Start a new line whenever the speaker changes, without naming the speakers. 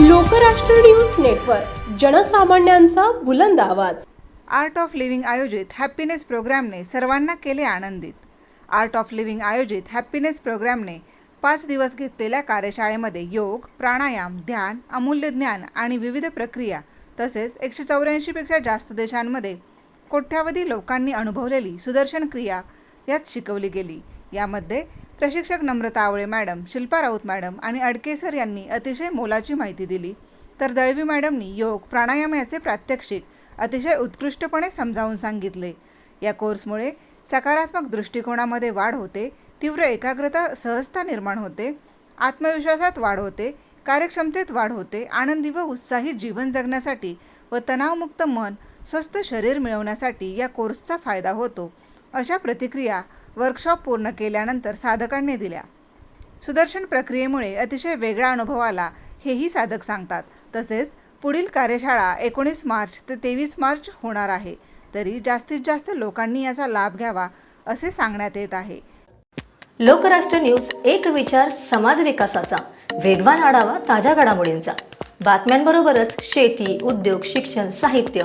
Lokrashtra news network जनसामान्यांचा बुलंद आवाज.
आर्ट ऑफ लिव्हिंग आयोजित हॅपीनेस प्रोग्रामने सर्वांना केले आनंदित. आर्ट ऑफ लिव्हिंग आयोजित हॅपीनेस प्रोग्रामने पाच दिवस घेतलेल्या कार्यशाळेमध्ये योग प्राणायाम ध्यान अमूल्य ज्ञान आणि विविध प्रक्रिया तसेच एकशे चौऱ्याऐंशीपेक्षा जास्त देशांमध्ये कोट्यावधी लोकांनी अनुभवलेली सुदर्शन क्रिया यात शिकवली गेली. यामध्ये प्रशिक्षक नम्रता आवळे मॅडम शिल्पा राऊत मॅडम आणि अडके सर यांनी अतिशय मोलाची माहिती दिली. तर दळवी मॅडमनी योग प्राणायाम याचे प्रात्यक्षिक अतिशय उत्कृष्टपणे समजावून सांगितले. या कोर्समुळे सकारात्मक दृष्टिकोनामध्ये वाढ होते तीव्र एकाग्रता सहजता निर्माण होते आत्मविश्वासात वाढ होते कार्यक्षमतेत वाढ होते आनंदी व उत्साही जीवन जगण्यासाठी व तणावमुक्त मन स्वस्थ शरीर मिळवण्यासाठी या कोर्सचा फायदा होतो. अशा प्रतिक्रिया वर्कशॉप पूर्ण केल्यानंतर साधकांनी दिल्या. सुदर्शन प्रक्रियेमुळे अतिशय वेगळा अनुभव आला हेही साधक सांगतात. तसेच पुढील कार्यशाळा एकोणीस मार्च ते तेवीस मार्च होणार आहे. तरी जास्तीत जास्त लोकांनी याचा लाभ घ्यावा असे सांगण्यात येत आहे.
लोकराष्ट्र न्यूज एक विचार समाज विकासाचा. वेगवान आढावा ताज्या घडामोडींचा. बातम्यांबरोबरच शेती उद्योग शिक्षण साहित्य